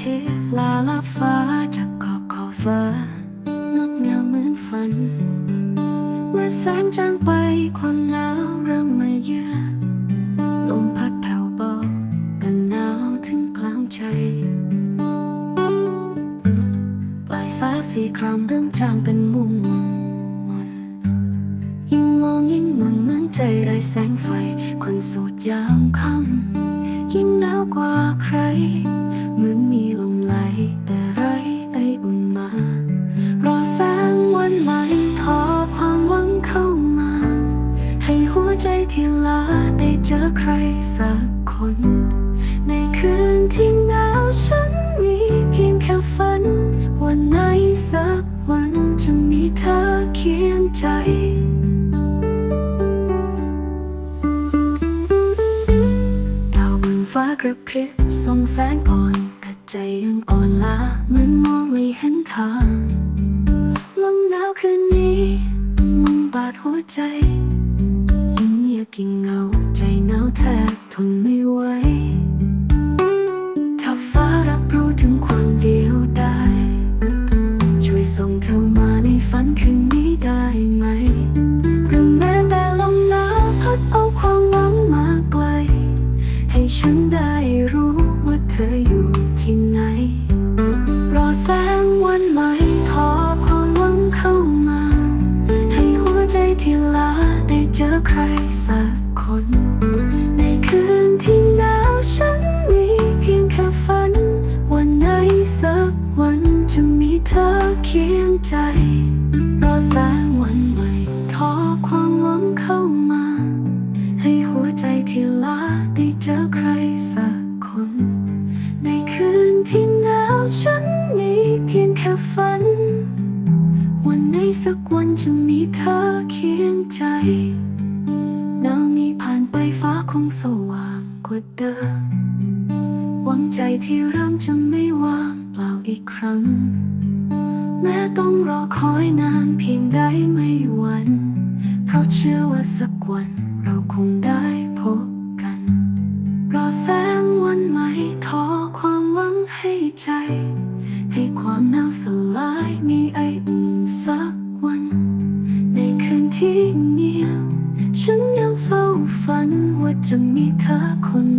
ทิตลาลาฟ้าจากขอกขอฟ้างดงามเหมือนฝัน เมื่อแสงจางไปความหนาวเริ่มมาเยือนลมพัดแผ่วเบากันหนาวถึงกลางใจปลายฟ้าสีครามเริ่มจางเป็นมุมมนยิ่งมองยิ่งมันเมือนใจไร้แสงไฟคนสูดยามค่ำ ยิ่งหนาวกว่าใคร เหมือนมีลมไหลแต่ไรไออุ่นมา รอแสงวันใหม่ทอความหวังเข้ามา ให้หัวใจที่ลาได้เจอใครสักคนใน กระพริบส่องแสงอ่อนแต่ใจยังอ่อนล้าเหมือนมองไม่เห็นทางลมหนาวคืนนี้มันบาดหัวใจยิ่งเงียบยิ่งเงาใจหนาวแทบทนไม่ไหวถ้าฟ้ารับรู้ถึงความเดียวดายช่วยส่งเธอมาในฝันคืนนี้ ที่ลาได้เจอใครสักคน ในคืนที่หนาวฉันมีเพียงแค่ฝัน วันไหนสักวันจะมีเธอเคียงใจ รอแสงวันใหม่ทอความหวังเข้ามา ให้หัวใจที่ลาได้เจอใครสักคน ในคืนที่หนาวฉันมีเพียงแค่ฝันวันไหน สักวันจะมีเธอเคียงใจหนาวนี้ผ่านไปฟ้าคงสว่างกว่าเดิมหวังใจที่เริ่มจะไม่ว่างเปล่าอีกครั้ง แม้ต้องรอคอยนานเพียงใดไม่หวัน เพราะเชื่อว่าสักวันเราคงได้พบกัน รอแสงวันใหม่ทอความหวังให้ใจ ให้ความหนาวสลายมีไออุ่นสัก ที่เงียบฉันยังเฝ้าฝันว่าจะมีเธอคน